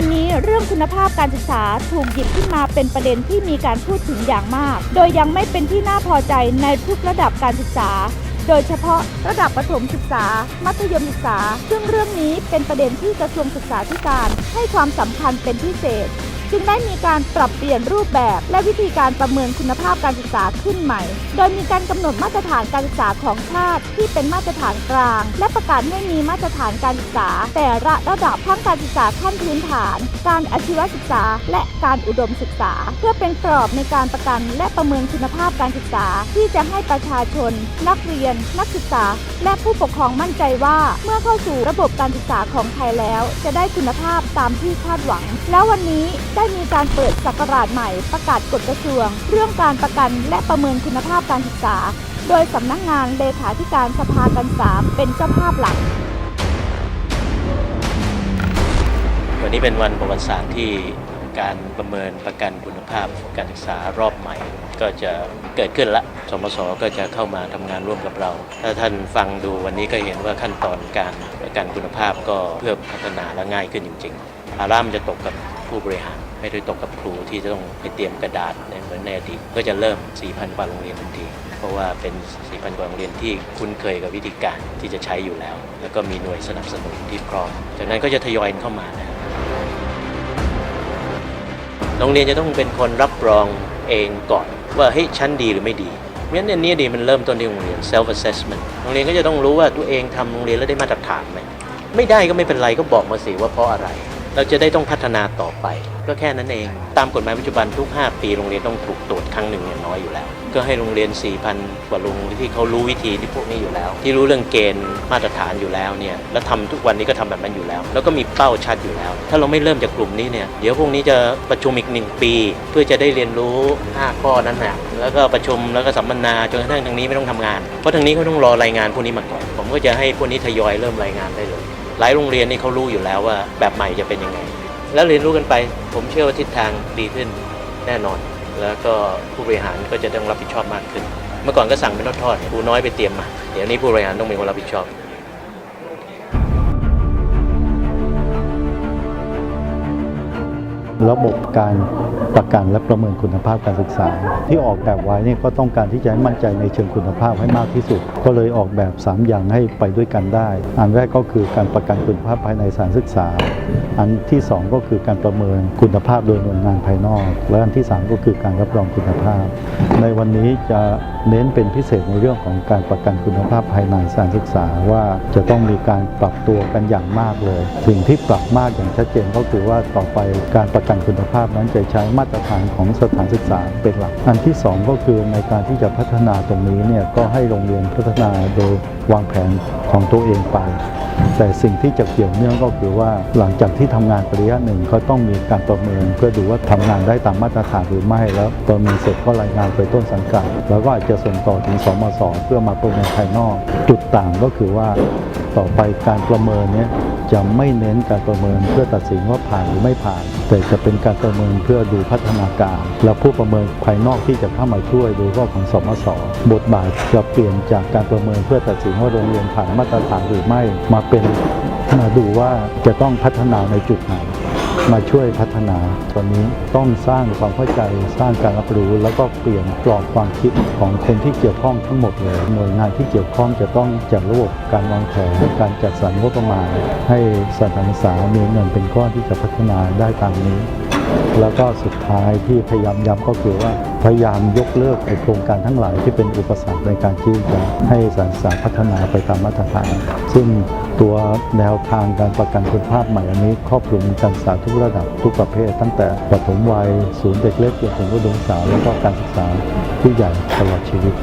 วันนี้เรื่องคุณภาพการศึกษาถูกหยิบขึ้นมาเป็นประเด็นที่มีการพูดถึงอย่างมาก โดยยังไม่เป็นที่น่าพอใจในทุกระดับการศึกษา โดยเฉพาะระดับประถมศึกษา มัธยมศึกษา ซึ่งเรื่องนี้เป็นประเด็นที่กระทรวงศึกษาธิการให้ความสำคัญเป็นพิเศษ จึงได้มีการปรับเปลี่ยนรูปแบบ และวิธีการประเมินคุณภาพการศึกษาขึ้นใหม่ โดยมีการกำหนดมาตรฐานการศึกษาของชาติ ที่เป็นมาตรฐานกลาง และประกาศให้มีมาตรฐานการศึกษา แต่ละระดับทั้งการศึกษาขั้นพื้นฐาน การอาชีวศึกษา และการอุดมศึกษา เพื่อเป็นกรอบในการประกันและประเมินคุณภาพการศึกษา ที่จะให้ประชาชน นักเรียน นักศึกษา และผู้ปกครองมั่นใจว่า เมื่อเข้าสู่ระบบการศึกษาของไทยแล้ว จะได้คุณภาพตามที่คาดหวัง แล้ววันนี้ได้มีการเปิดศักราชใหม่ประกาศกฎกระทรวง เรื่องการประกันและประเมินคุณภาพการศึกษา โดยสำนักงานเลขาธิการสภาการศึกษาเป็นเจ้าภาพหลัก วันนี้เป็นวันประวัติศาสตร์ที่การประเมินประกันคุณภาพการศึกษารอบใหม่ ก็จะเกิดขึ้นละ สมศก็จะเข้ามาทำงานร่วมกับเรา ถ้าท่านฟังดูวันนี้ก็เห็นว่าขั้นตอนการประกันคุณภาพก็เพื่อพัฒนาและง่ายขึ้นจริงๆภาระมันจะตกกับ ผู้บริหารไม่ได้ตกกับครูที่จะต้องไปเตรียมกระดาษเหมือนในอดีตก็จะเริ่ม 4,000 กว่าโรงเรียนทันที เพราะว่าเป็น 4,000 กว่าโรงเรียนที่คุ้นเคยกับวิธีการที่จะใช้อยู่แล้ว แล้วก็มีหน่วยสนับสนุนที่พร้อมจากนั้นก็จะทยอยเข้ามานะโรงเรียนจะต้องเป็นคนรับรองเองก่อน ว่าเฮ้ยชั้นดีหรือไม่ดีเพราะฉะนั้นอันนี้ดีมันเริ่มต้นที่โรงเรียน self assessment โรงเรียนก็จะต้องรู้ว่าตัวเองทำโรงเรียนแล้วได้มาตรฐานไหมไม่ได้ก็ไม่เป็นไรก็บอกมาสิว่าเพราะอะไร เราจะได้ต้องพัฒนาต่อไป ก็แค่นั้นเอง ตามกฎหมายปัจจุบันทุก 5 ปีโรงเรียนต้องถูกตรวจครั้งหนึ่งอย่างน้อยอยู่แล้ว ก็ให้โรงเรียน 4,000 กว่าโรงที่เขารู้วิธีที่พวกนี้อยู่แล้ว ที่รู้เรื่องเกณฑ์มาตรฐานอยู่แล้วเนี่ยแล้วทำทุกวันนี้ก็ทำแบบนั้นอยู่แล้ว แล้วก็มีเป้าชัดอยู่แล้ว ถ้าเราไม่เริ่มจากกลุ่มนี้เนี่ยเดี๋ยวพวกนี้จะประชุมอีกหนึ่งปี เพื่อจะได้เรียนรู้ 5 ข้อนั้นนะแล้วก็ประชุมแล้วก็สัมมนาจนกระทั่งทางนี้ไม่ต้องทำงานเพราะทางนี้เขาต้องรอรายงานพวกนี้มาก่อนผมก็จะให้พวกนี้ทยอยเริ่มรายงานได้เลย หลายโรงเรียนนี่เขารู้อยู่แล้วว่าแบบใหม่จะเป็นยังไง แล้วเรียนรู้กันไป ผมเชื่อว่าทิศทางดีขึ้นแน่นอน แล้วก็ผู้บริหารก็จะต้องรับผิดชอบมากขึ้น เมื่อก่อนก็สั่งเป็นทอดๆครูน้อยไปเตรียมมา เดี๋ยวนี้ผู้บริหารต้องเป็นคนรับผิดชอบระบบการ ประกันและประเมินคุณภาพการศึกษา ที่ออกแบบไว้เนี่ยก็ต้องการที่จะให้มั่นใจในเชิงคุณภาพให้มากที่สุด ก็เลยออกแบบ 3 อย่างให้ไปด้วยกันได้ อันแรกก็คือการประกันคุณภาพภายในสถานศึกษา อันที่ 2 ก็คือการประเมินคุณภาพโดยหน่วยงานภายนอก และอันที่ 3 ก็คือการรับรองคุณภาพ ในวันนี้จะเน้นเป็นพิเศษในเรื่องของการประกันคุณภาพภายในสถานศึกษาว่าจะต้องมีการปรับตัวกันอย่างมากเลย สิ่งที่ปรับมากอย่างชัดเจนก็คือว่าต่อไปการประกันคุณภาพนั้นจะใช้มาตรฐานของสถานศึกษาเป็นหลัก อันที่สองก็คือในการที่จะพัฒนาตรงนี้เนี่ยก็ให้โรงเรียนพัฒนาโดยวางแผนของตัวเองไป แต่สิ่งที่จะเกี่ยวเนื่องก็คือว่าหลังจากที่ทำงานปริยะหนึ่งเขาต้องมีการประเมิน เพื่อดูว่าทำงานได้ตามมาตรฐานหรือไม่แล้วประเมินเสร็จก็รายงานไปต้นสังกัด แล้วก็อาจจะส่งต่อถึงสมศเพื่อมาประเมินภายนอก จุดต่างก็คือว่า ต่อไปการประเมินเนี้ยจะไม่เน้นการประเมินเพื่อตัดสินว่าผ่านหรือไม่ผ่าน แต่จะเป็นการประเมินเพื่อดูพัฒนาการ และผู้ประเมินภายนอกที่จะเข้ามาช่วยโดยเฉพาของสมสบทบาทจะเปลี่ยนจากการประเมินเพื่อตัดสินว่าโรงเรียนผ่านมาตรฐานหรือไม่มาเป็นมาดูว่าจะต้องพัฒนาในจุดไหน มาช่วยพัฒนาตัวนี้ต้องสร้างความเข้าใจสร้างการรับรู้ แล้วก็เปลี่ยนกรอบความคิดของคนที่เกี่ยวข้องทั้งหมดเลยหน่วยงานที่เกี่ยวข้องจะต้องจัดระบบการวางแผนการจัดสรรงบประมาณ ให้สถานศึกษามีเงินเป็นก้อนที่จะพัฒนาได้ตามนี้แล้วก็สุดท้ายที่พยายามย้ำก็คือว่าพยายามยกเลิกโครงการทั้งหลายที่เป็นอุปสรรคในการที่จะให้สถานศึกษาพัฒนาไปตามมาตรฐาน ซึ่ง ตัวแนวทางการประกันคุณภาพใหม่อันนี้ครอบคลุมการศึกษาทุกระดับทุกประเภท ตั้งแต่ประถมวัยศูนย์เด็กเล็กจนถึงอุดมศึกษาแล้วก็การศึกษาผู้ใหญ่ตลอดชีวิต